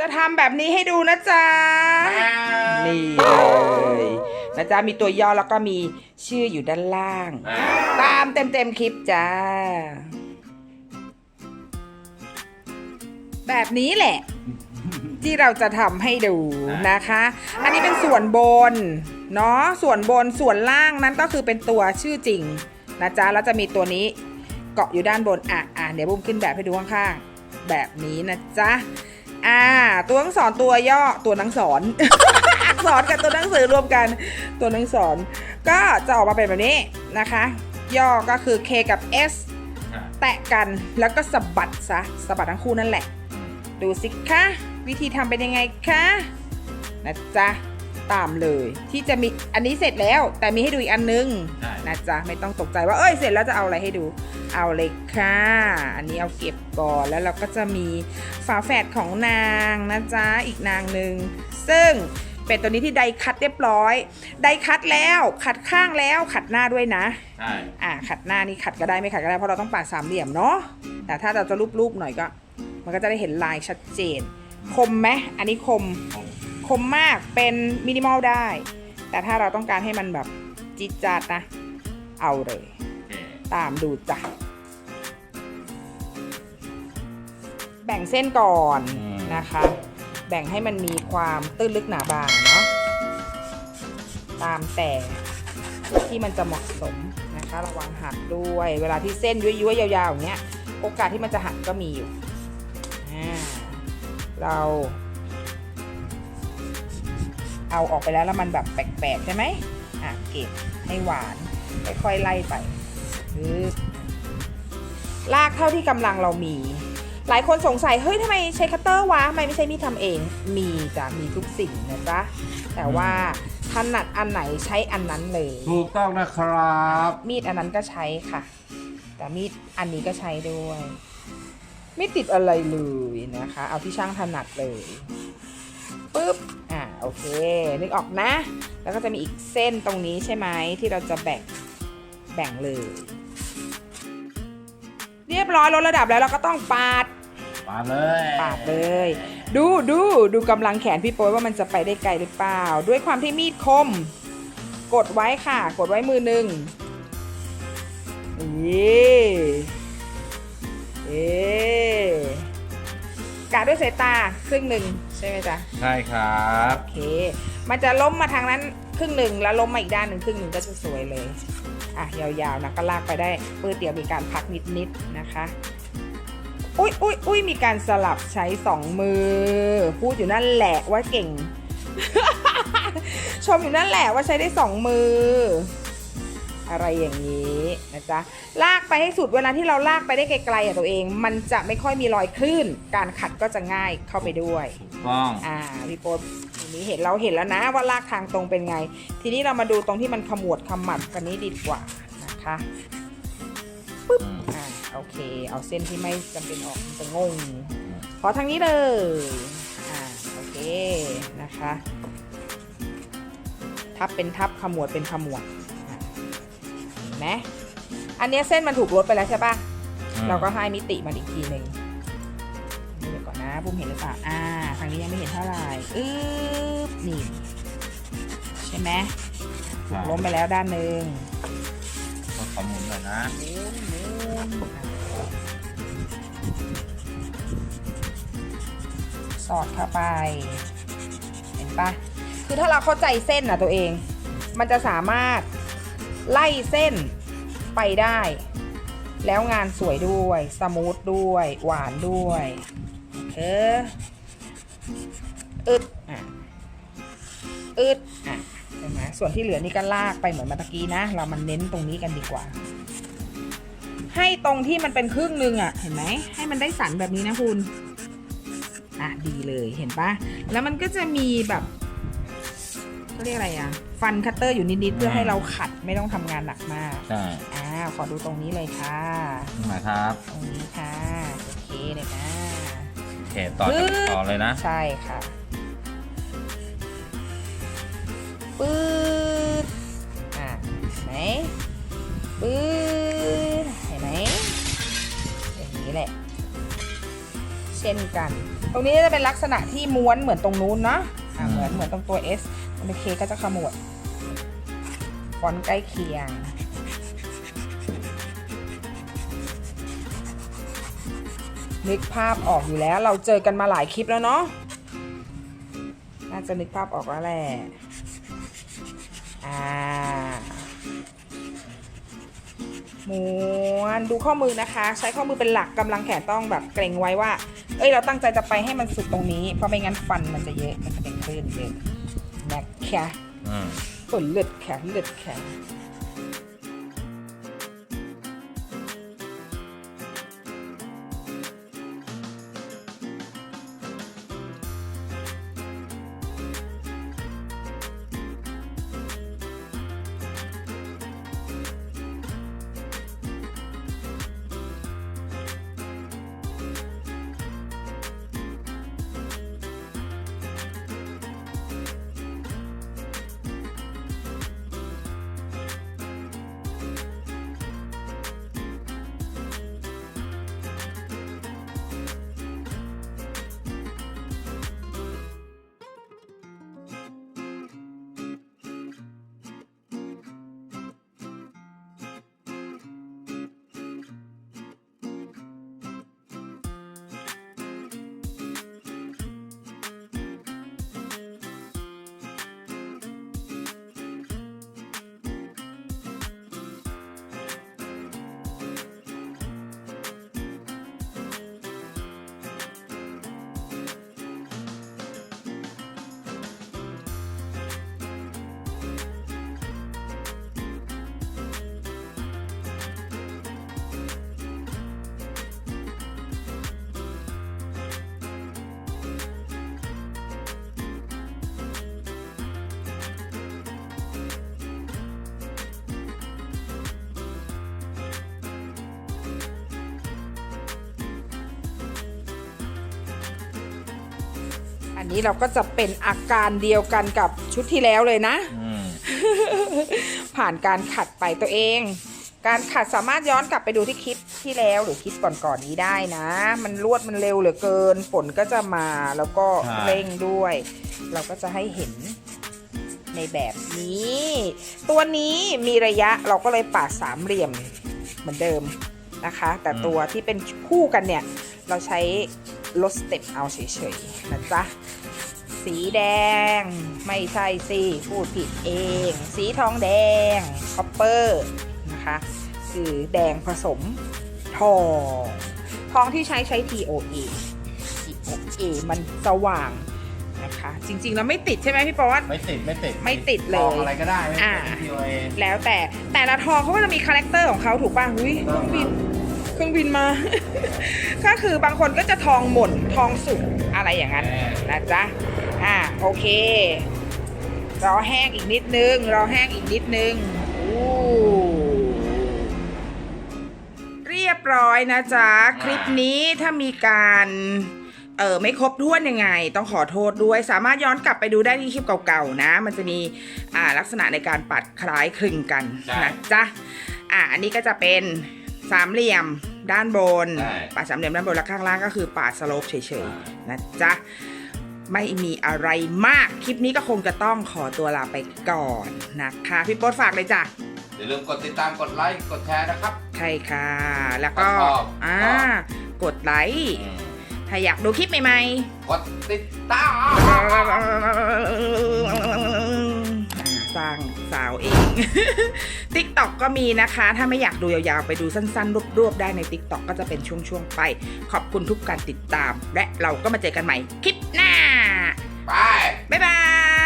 จะทำแบบนี้ให้ดูนะจ๊ะ นี่เลยนะจ๊ะมีตัวย่อแล้วก็มีชื่ออยู่ด้านล่าง ตามเต็มเต็มๆคลิปจ้า แบบนี้แหละ ที่เราจะทำให้ดูนะคะ อันนี้เป็นส่วนบน เนาะส่วนบนส่วนล่างนั้นก็คือเป็นตัวชื่อจริงนะจ๊ะแล้วจะมีตัวนี้เกาะอยู่ด้านบนอะอะเดี๋ยวบุ้มขึ้นแบบให้ดูข้างๆแบบนี้นะจ๊ะ อ่า ตัวอักษรตัวย่อตัวหนังสอนอักษรกับตัวหนังสือรวมกัน ตัวหนังสอนก็จะออกมาเป็นแบบนี้นะคะ ย่อก็คือ K กับ S แตะกันแล้วก็สะบัดซะสะบัดทั้งคู่นั่นแหละ ดูสิคะวิธีทำเป็นยังไงคะนะจ๊ะตามเลยที่จะมีอันนี้เสร็จแล้วแต่มีให้ดูอีกอันนึงใช่นะจ๊ะไม่ต้องตกใจว่าเอ้ยเสร็จแล้วจะเอาอะไรให้ดู เอาเลยค่ะ อันนี้เอาเก็บก่อนแล้วเราก็จะมีฝาแฝดของนางนะจ๊ะอีกนางหนึ่งซึ่งเป็นตัวนี้ที่ไดคัดเรียบร้อย ไดคัดแล้วขัดข้างแล้วขัดหน้าด้วยนะใช่อ่าขัดหน้านี่ขัดก็ได้ไม่ขัดก็ได้เพราะเราต้องปาดสามเหลี่ยมเนาะแต่ถ้าเราจะรูปๆหน่อยก็ มันก็จะได้เห็นลายชัดเจน คมไหมอันนี้คมผมคมมากเป็นมินิมอลได้ แต่ถ้าเราต้องการให้มันแบบจิดจัดนะ เอาเลยโอเค ตามดูจ้ะ แบ่งเส้นก่อนนะคะ แบ่งให้มันมีความตื้นลึกหนาบางเนาะ ตามแต่ที่มันจะเหมาะสมนะคะ ระวังหักด้วย เวลาที่เส้นย้วยๆยาวๆอย่างเงี้ย โอกาสที่มันจะหักก็มีอยู่อ่าเราเอาออกไปแล้วแล้วมันแบบแปลกๆใช่ไหมอะเก็บให้หวานค่อยๆไล่ไปปึ๊บ ลากเท่าที่กำลังเรามี หลายคนสงสัย เฮ้ยทำไมใช้คัตเตอร์วะทำไมไม่ใช้มีดทำเอง มีจ้ะมีทุกสิ่งนะจ๊ะ แต่ว่าถนัดอันไหนใช้อันนั้นเลย ถูกต้องนะครับ มีดอันนั้นก็ใช้ค่ะ แต่มีดอันนี้ก็ใช้ด้วย ไม่ติดอะไรเลยนะคะ เอาที่ช่างถนัดเลยปุ๊บ อ่า โอเค นึกออกนะ แล้วก็จะมีอีกเส้นตรงนี้ใช่ไหมที่เราจะแบ่ง แบ่งเลย เรียบร้อยลดระดับแล้วเราก็ต้องปาด ปาดเลยปาดเลย ดูดูดูกำลังแขนพี่โป้ยว่ามันจะไปได้ไกลหรือเปล่า ด้วยความที่มีดคม กดไว้ค่ะ กดไว้มือหนึ่งนี่เอ๊กะด้วยสายตาครึ่งหนึ่งใช่ไหมจ๊ะใช่ครับโอเค มันจะล้มมาทางนั้นครึ่งหนึ่งแล้วล้มมาอีกด้านหนึ่งครึ่งหนึ่งก็จะสวยเลย อะยาวๆนะก็ลากไปได้เพื่อเดี๋ยวมีการพักนิดๆนะคะอุ้ยอุ้ยอุ้ยมีการสลับใช้สองมือ พูดอยู่นั่นแหละว่าเก่ง ชมอยู่นั่นแหละว่าใช้ได้สองมือ อะไรอย่างนี้นะจ๊ะลากไปให้สุดเวลาที่เราลากไปได้ไกลๆอะตัวเอง มันจะไม่ค่อยมีรอยคลื่น การขัดก็จะง่ายเข้าไปด้วยถูกต้องอ่าพี่โป๊ที นี้เห็นเราเห็นแล้วนะว่าลากทางตรงเป็นไง ทีนี้เรามาดูตรงที่มันขมวดขมัดกันนี้ดีกว่านะคะปึ๊บอ่าโอเค เอาเส้นที่ไม่จำเป็นออกมันจะงงขอทางนี้เลยอ่าโอเคนะคะ ทับเป็นทับขมวดเป็นขมวดอะเห็นไหมอันเนี้ยเส้นมันถูกลดไปแล้วใช่ปะเราก็ให้มิติมันอีกทีหนึ่ง บุ้มเห็นหรือเปล่าอ่าทางนี้ยังไม่เห็นเท่าไหร่อึ๊บนี่ใช่ไหมถูกล้มไปแล้วด้านหนึ่งต้องขอหมุนหน่อยนะหมุนหมุนสอดเข้าไป เห็นปะคือถ้าเราเข้าใจเส้นนะตัวเอง มันจะสามารถไล่เส้นไปได้ แล้วงานสวยด้วย สมูทด้วย หวานด้วย โอเคอึดอะอึดอะใช่ไหมส่วนที่เหลือนี่ก็ลากไปเหมือนเมื่อตะกี้นะ เรามันเน้นตรงนี้กันดีกว่า ให้ตรงที่มันเป็นครึ่งหนึงอะ เห็นไหม ให้มันได้สันแบบนี้นะคุณ อะดีเลยเห็นปะแล้วมันก็จะมีแบบเขาเรียกอะไรอะ ฟันคัตเตอร์อยู่นิดๆเพื่อให้เราขัดไม่ต้องทำงานหนักมากใช่อ่าขอดูตรงนี้เลยค่ะ ตรงไหนครับ ตรงนี้ค่ะ โอเคเลยนะโอ เคต่อจากต่อเลยนะ ใช่ค่ะปื๊ดอ่าเห็นไหมปื๊ดเห็นไหมอย่างนี้แหละ เช่นกัน ตรงนี้จะเป็นลักษณะที่ม้วนเหมือนตรงนู้นเนาะอะเหมือนเหมือนตรงตัว S ตรง K ก็จะขมวดฟอนต์ใกล้เคียง นึกภาพออกอยู่แล้ว เราเจอกันมาหลายคลิปแล้วเนาะน่าจะนึกภาพออกแล้วแหละอ่าม้วนดูข้อมือนะคะ ใช้ข้อมือเป็นหลักกำลังแขนต้องแบบเกรงไว้ว่า เอ้ยเราตั้งใจจะไปให้มันสุดตรงนี้ เพราะไม่งั้นฟันมันจะเยอะมันจะเป็นคลื่นเยอะนะคะอืมฝนเลือดแข็งเลือดแข็ง อันนี้เราก็จะเป็นอาการเดียวกันกับชุดที่แล้วเลยนะอืมผ่านการขัดไปตัวเอง การขัดสามารถย้อนกลับไปดูที่คลิปที่แล้วหรือคลิปก่อนๆนี้ได้นะ มันรวดมันเร็วเหลือเกิน ฝนก็จะมาแล้วก็ใช่เร่งด้วย เราก็จะให้เห็นในแบบนี้ ตัวนี้มีระยะเราก็เลยปาดสามเหลี่ยมเหมือนเดิมนะคะ แต่ตัวที่เป็นคู่กันเนี่ย เราใช้ลดสเต็ปเอาเฉยๆนะจ๊ะ สีแดง ไม่ใช่สิพูดผิดเอง สีทองแดงคอปเปอร์นะคะคือแดงผสมทองทองที่ใช้ใช้ TOA TOA มันสว่างนะคะ จริงๆ แล้วไม่ติดใช่ไหมพี่ป๊อต ไม่ติดไม่ติดไม่ติดเลยลองอะไรก็ได้ไม่อ่าติด POA แล้วแต่แต่ละทองเขาก็จะมีคาแรคเตอร์ของเขาถูกป่ะหุ้ยเครื่องบินเครื่องบินมา ก็คือบางคนก็จะทองหม่นทองสุกอะไรอย่างนั้นนะจ๊ะ อ่าโอเค รอแห้งอีกนิดนึง รอแห้งอีกนิดนึงอู้เรียบร้อยนะจ๊ะ คลิปนี้ถ้ามีการเออไม่ครบถ้วนยังไง ต้องขอโทษด้วย สามารถย้อนกลับไปดูได้ที่คลิปเก่าๆนะ มันจะมีอ่าลักษณะในการปัดคล้ายคลึงกันใช่นะจ๊ะอ่าอันนี้ก็จะเป็นสามเหลี่ยมด้านบนใช่ปาดสามเหลี่ยมด้านบนและข้างล่างก็คือปาดสโลปเฉยๆนะจ๊ะ ไม่มีอะไรมาก คลิปนี้ก็คงจะต้องขอตัวลาไปก่อนนะคะ พี่โป๊ดฝากเลยจ้ะอย่าลืมกดติดตามกดไลค์กดแชร์นะครับ ใช่ค่ะ แล้วก็ชอบอ่าชอบกดไลค์อืมถ้าอยากดูคลิปใหม่กดติดตาม ติ๊กต็อกก็มีนะคะ ถ้าไม่อยากดูยาวๆ ไปดูสั้นๆ รวบๆ ได้ในติ๊กต็อกก็จะเป็นช่วงๆ ไป ขอบคุณทุกการติดตาม และเราก็มาเจอกันใหม่คลิปหน้า ไป บ๊ายบาย